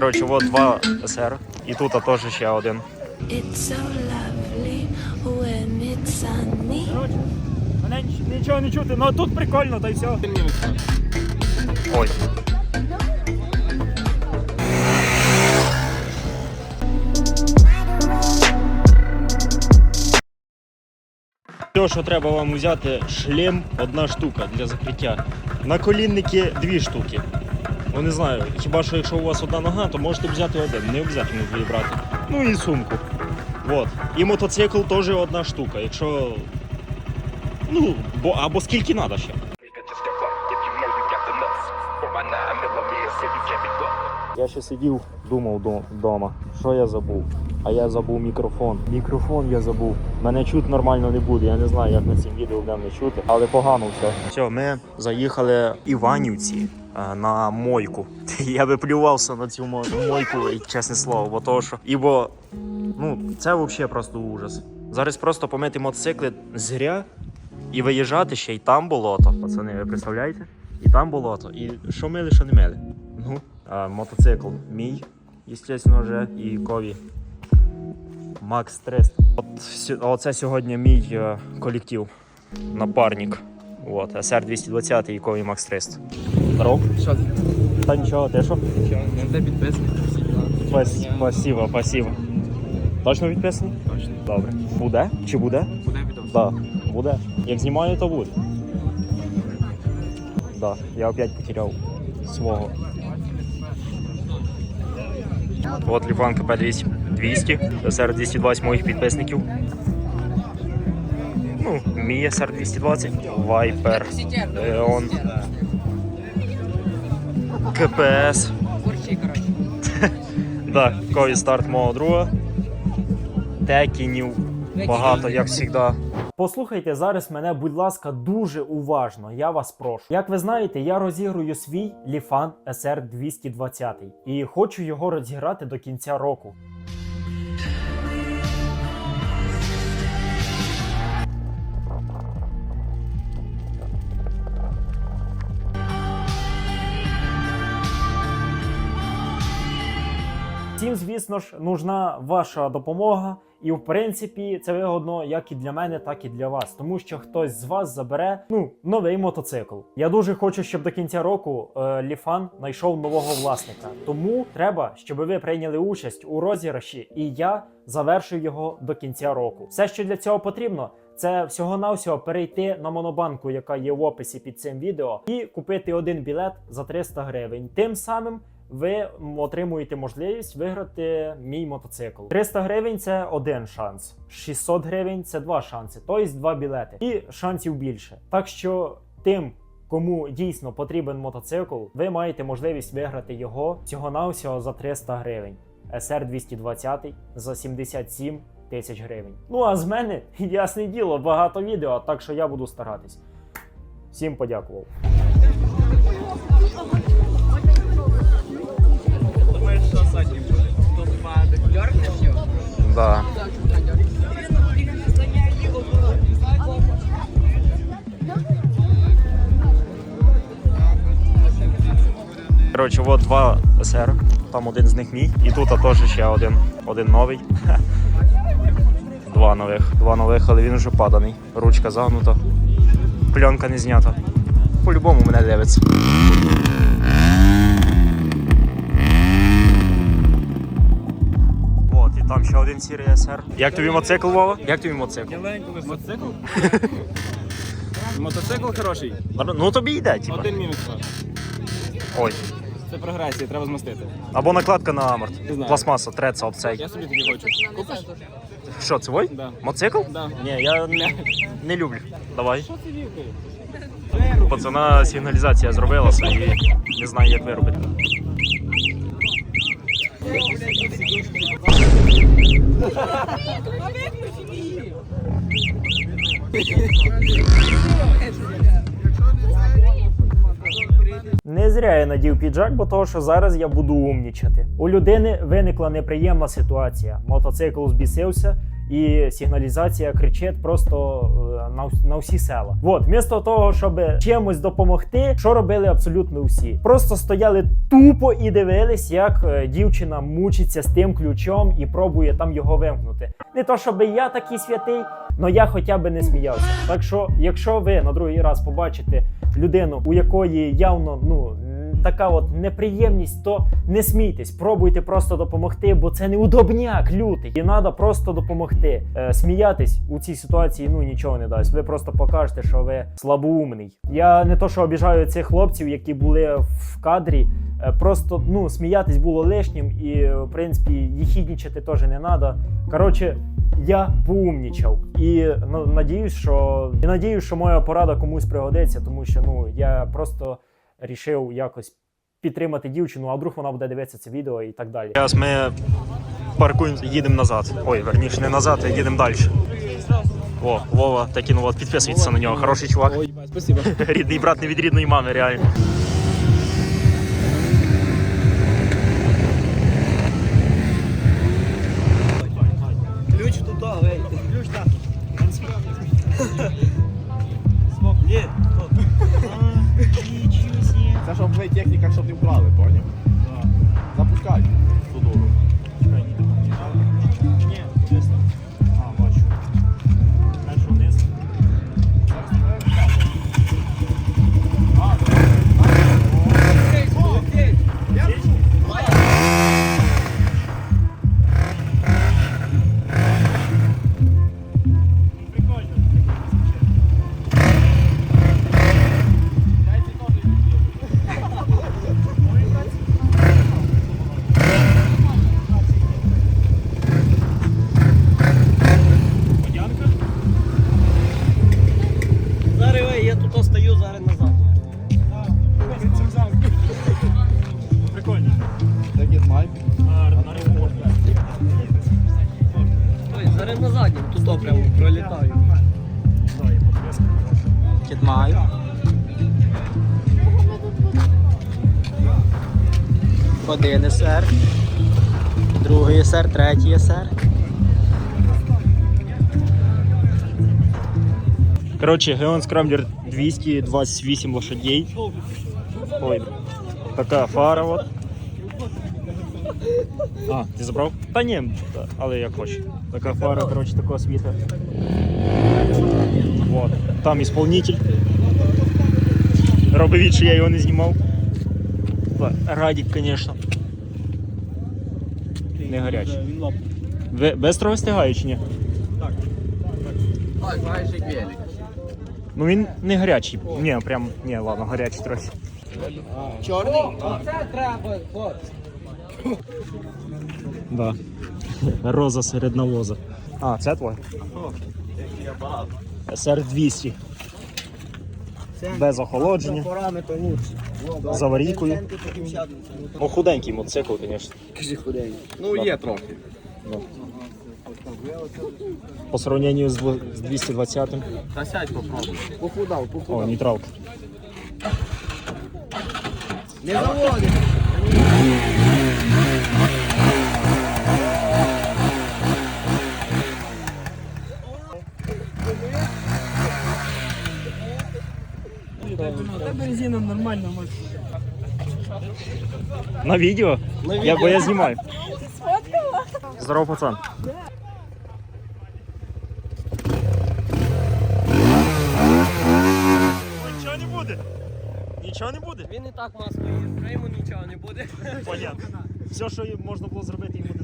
Коротше, от два СР, і тут а теж ще один. Коротше, мене нічого не чути, ну тут прикольно, та й все. Ой. Все, що треба вам взяти, шлем одна штука для закриття. Наколінники дві штуки. Ну не знаю, хіба що якщо у вас одна нога, то можете взяти один, не обов'язково дві брати. Ну і сумку. Вот. І мотоцикл теж одна штука. Якщо. Ну, бо або скільки треба ще. Я ще сидів, думав вдома, що я забув. А я забув мікрофон. Мікрофон я забув. Мене чути нормально не буде. Я не знаю, як на цім відео буде мене чути, але погано все. Все, ми заїхали в Іванівці на мойку. Я би плювався на цю мо- мойку, чесне слово, бо то що. Ібо ну, це взагалі просто ужас. Зараз просто помити мотоцикли зря і виїжджати ще й там болото. Пацани, ви представляєте? І там болото. І що мили, що не мили. Ну, а, мотоцикл мій, звісно, вже, і кові. Макс 300. От, оце сьогодні мій е, колектив, напарник. От, SR 220 і кові Макс 300. Здоров. Що ти? Та нічого, ти що? Що? Не де підписник? Всі діла. Спас- Спасибо, спасибо. Точно відписаний? Точно. Добре. Буде? Чи буде? Буде відео. Да, буде. Як знімаю, то буде. Да, я опять потеряв свого. От Ліпан КП 200, 200 серед 220 моїх підписників. Ну, мій SR 220, Viper, Leon, КПС. Да, кові старт мого друга. Текінів. Багато, як завжди. Послухайте зараз мене, будь ласка, дуже уважно. Я вас прошу. Як ви знаєте, я розігрую свій Ліфан SR 220 і хочу його розіграти до кінця року. Всім, звісно ж, нужна ваша допомога. І в принципі це вигодно як і для мене, так і для вас, тому що хтось з вас забере ну новий мотоцикл. Я дуже хочу, щоб до кінця року е, Ліфан знайшов нового власника. Тому треба, щоб ви прийняли участь у розіграші, і я завершив його до кінця року. Все, що для цього потрібно, це всього-навсього перейти на монобанку, яка є в описі під цим відео, і купити один білет за 300 гривень. Тим самим ви отримуєте можливість виграти мій мотоцикл. 300 гривень це один шанс, 600 гривень це два шанси, тобто два білети. І шансів більше. Так що тим. Кому дійсно потрібен мотоцикл, ви маєте можливість виграти його всього-навсього за 300 гривень. SR 220 за 77 тисяч гривень. Ну а з мене, ясне діло, багато відео, так що я буду старатись. Всім подякував. Да. Коротше, от два СР, там один з них мій, і тут а теж ще один, один новий. Два нових, два нових, але він вже паданий. Ручка загнута, пленка не знята. По-любому мене дивиться. Ще один сірий СР. Як тобі мотоцикл, Вова? Як тобі мотоцикл? Мотоцикл? Мотоцикл хороший. Ну тобі йде, типа. Один мінус. Ой. Це прогресія, треба змастити. Або накладка на аморт. Пластмаса, треться об цей. Я собі тоді хочу. Купиш? Що, це вой? Да. Мотоцикл? Да. Ні, я не, не люблю. Давай. Що ти вівкаєш? Пацана сигналізація зробилася і не знаю, як виробити. Не Не зря я надів піджак, бо того, що зараз я буду умнічати. У людини виникла неприємна ситуація. Мотоцикл збісився. І сигналізація кричить просто е, на, на всі села. От, вмісто того, щоб чимось допомогти, що робили абсолютно всі. Просто стояли тупо і дивились, як е, дівчина мучиться з тим ключом і пробує там його вимкнути. Не то, щоб я такий святий, але я хоча б не сміявся. Так що, якщо ви на другий раз побачите людину, у якої явно ну така от неприємність, то не смійтесь, пробуйте просто допомогти, бо це неудобняк лютий. І треба просто допомогти. Е, сміятись у цій ситуації ну нічого не дасть. Ви просто покажете, що ви слабоумний. Я не то, що обіжаю цих хлопців, які були в кадрі. е, Просто ну сміятись було лишнім, і в принципі їхіднічати теж не треба. Коротше, я поумнічав і ну, надіюсь, що і надіюсь, що моя порада комусь пригодиться, тому що ну я просто рішив якось підтримати дівчину, а вдруг вона буде дивитися це відео і так далі. Зараз ми паркуємося, їдемо назад. Ой, верніше, не назад, а їдемо далі. О, Вова, такий ну от підписуйтеся на нього. Хороший чувак. Ой, спасибо. Рідний брат не від рідної мами, реально. Техніка, щоб не вкрали, поняв? Заднім, тут прямо пролітаю. Кітмай. Один СР. Другий СР, третій СР. Коротше, Геон Скрамблер 228 лошадей. Ой, така фара от. А, ти забрав? Та ні, але як хочеш. Така фара, коротше, такого світа. Вот. Там ісполнитель. Робив від, що я його не знімав. Радік, звісно. Не гарячий. Ви бистро встигає чи ні? Гелік. Ну він не гарячий. Ні, прям ні, ладно, гарячий трохи. Чорний? Це треба. Да. Роза серед навоза. А, це твой? SR 200. Без охолодження. З аварійкою. Ну, худенький мотоцикл, звісно. Кажи худей. Ну, є трохи. По сравненню з 220-м. Та сядь попробуй. Похудав, О, похудав. нейтралка. Не заводи. нормально може. На відео? Я, бо я знімаю. Здорово, пацан. Нічого не буде. Нічого не буде. Він і так маскою, йому нічого не буде. Понятно. Все, що можна було зробити, йому не